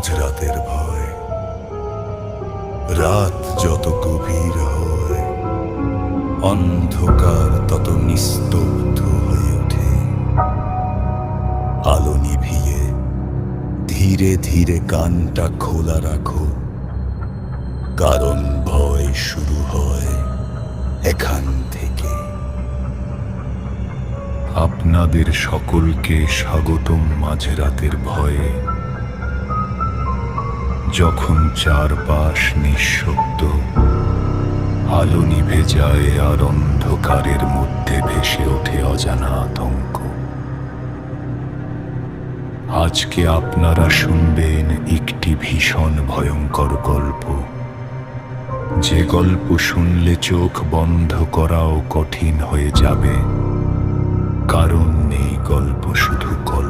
মাঝরাতের ভয়। রাত যত গভীর হয়, অন্ধকার তত নিস্তব্ধ হয়ে ওঠে। আলো নিভিয়ে ধীরে ধীরে কানটা খোলা রাখো। কারণ ভয় শুরু হয় এখান থেকে। আপনাদের সকলকে স্বাগতম মাঝরাতের ভয়ে। যখন চারপাশ নিঃশব্দ, আলো নিভে যায় আর অন্ধকারের মধ্যে ভেসে ওঠে অজানা আতঙ্ক। আজকে আপনারা শুনবেন একটি ভীষণ ভয়ঙ্কর গল্প। যে গল্প শুনলে চোখ বন্ধ করাও কঠিন হয়ে যাবে। কারণ নেই গল্প শুধু কল্পনা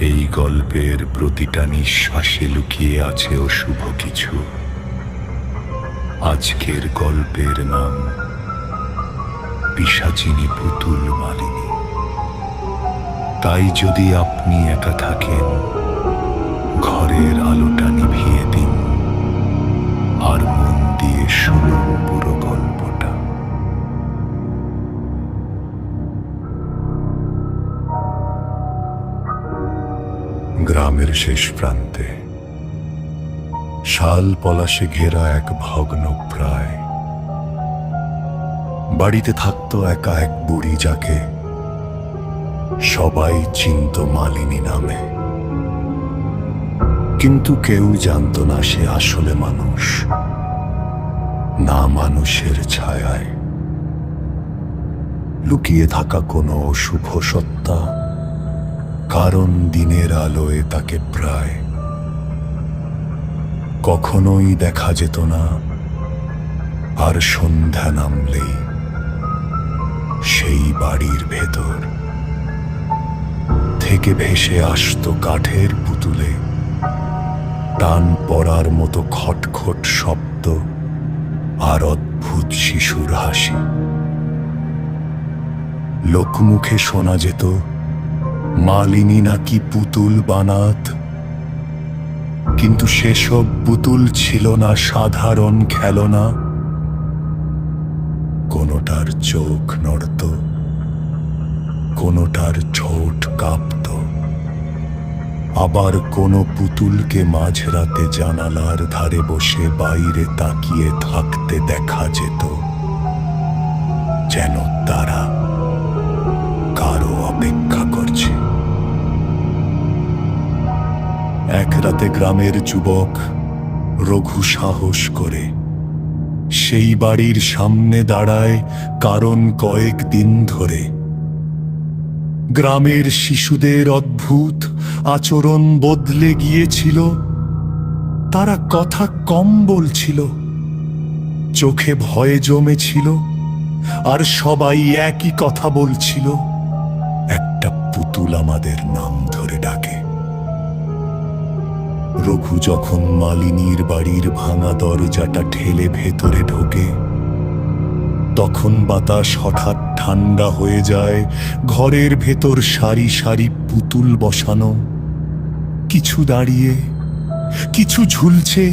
এই গল্পের প্রতিটা নিঃশ্বাসে লুকিয়ে আছে অশুভ কিছু। আজকের গল্পের নাম, পিসাচিনী পুতুল মালিনী। তাই যদি আপনি একা থাকেন, ঘরের আলোটা নিভিয়ে দিন, আর মন দিয়ে শুনুন। গ্রামের শেষ প্রান্তে। শাল পলাশে ঘেরা এক ভগ্ন প্রায়। বাড়িতে থাকতো একা এক বুড়ি যাকে সবাই চিনত মালিনী নামে। কিন্তু কেউ জানত না সে আসলে মানুষ। না মানুষের ছায়ায়। লুকিয়ে থাকা কোনো অশুভ সত্তা কারণ দিনের আলোয় তাকে প্রায় কখনোই দেখা যেত না, আর সন্ধ্যা নামলেই সেই বাড়ির ভেতর থেকে ভেসে আসতো কাঠের পুতুলে টান পড়ার মতো খটখট শব্দ আর অদ্ভুত শিশুর হাসি। লোকমুখে শোনা যেত মালিনী নাকি পুতুল বানাত? কিন্তু সেসব পুতুল ছিল না সাধারণ খেলনা। কোনোটার চোখ নড়ত, কোনোটার ঠোঁট কাঁপত। আবার কোনো পুতুলকে মাঝরাতে জানালার ধারে বসে বাইরে তাকিয়ে থাকতে দেখা যেত, যেন তারা রাতে গ্রামের যুবক রঘু সাহস করে। সেই বাড়ির সামনে দাঁড়ায় কারণ কয়েকদিন ধরে। গ্রামের শিশুদের অদ্ভুত আচরণ বদলে গিয়েছিল। তারা কথা কম বলছিল। চোখে ভয়ে জমেছিল। আর সবাই একই কথা বলছিল। একটা পুতুল আমাদের নাম ধরে ডাকে। রঘু যখন মালিনীর বাড়ির ভাঙা দরজাটা ঠেলে ভেতরে ঢোকে, তখন বাতাস হঠাৎ ঠান্ডা হয়ে যায়, ঘরের ভেতর সারি সারি পুতুল বসানো, কিছু দাঁড়িয়ে, কিছু ঝুলছে,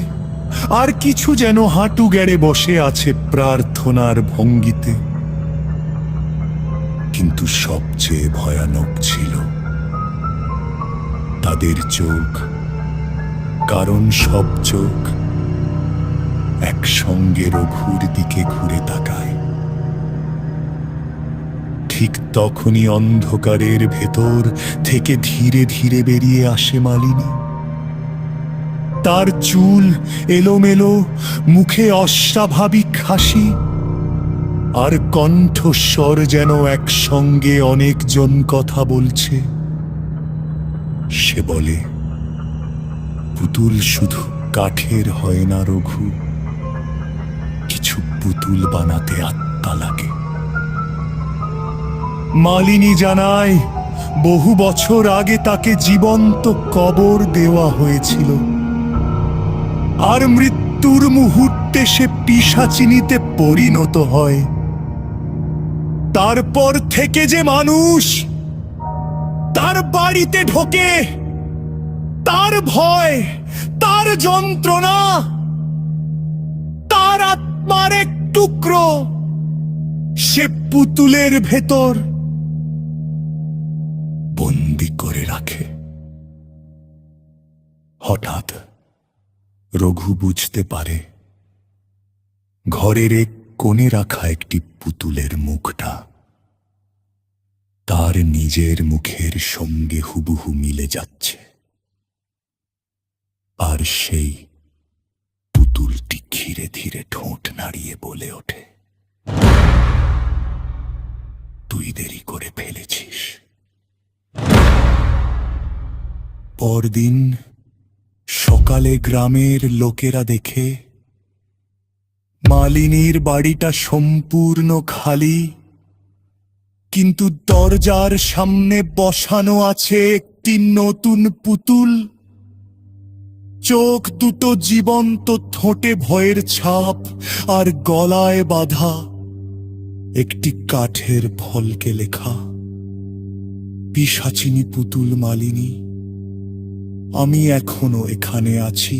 আর কিছু যেন হাঁটু গেড়ে বসে আছে প্রার্থনার ভঙ্গিতে। কিন্তু সবচেয়ে ভয়ানক ছিল, তাদের চোখ কারণ সব চোখ একসঙ্গে রঘুর দিকে ঘুরে তাকায়। ঠিক তখনই অন্ধকারের ভেতর থেকে ধীরে ধীরে বেরিয়ে আসে মালিনী। তার চুল এলোমেলো, মুখে অস্বাভাবিক হাসি, আর কণ্ঠস্বর যেন একসঙ্গে অনেকজন কথা বলছে। সে বলে পুতুল শুধু কাঠের হয় না রঘু। কিছু পুতুল বানাতে আত্মা লাগে। মালিনী জানায়, বহু বছর আগে তাকে জীবন্ত কবর দেওয়া হয়েছিল। আর মৃত্যুর মুহূর্তে সে পিসাচিনিতে পরিণত হয়। তারপর থেকে যে মানুষ তার বাড়িতে ঢোকে। তার ভয়, তার যন্ত্রণা, তার আত্মার এক টুকরো সে পুতুলের ভেতর বন্দি করে রাখে। হঠাৎ রঘু বুঝতে পারে, ঘরের এক কোণে রাখা একটি পুতুলের মুখটা তার নিজের মুখের সঙ্গে হুবহু মিলে যাচ্ছে। আর সেই পুতুলটি ধীরে ধীরে ঠোঁট নাড়িয়ে বলে ওঠে, তুই দেরি করে ফেলেছিস। পরদিন সকালে গ্রামের লোকেরা দেখে, মালিনীর বাড়িটা সম্পূর্ণ খালি, কিন্তু দরজার সামনে বসানো আছে একটি নতুন পুতুল। চোখ দুটো জীবন্ত ঠোঁটে ভয়ের ছাপ আর গলায় বাধা। একটি কাঠের ফলকে লেখা পিসাচিনী পুতুল মালিনী, আমি এখনও এখানে আছি।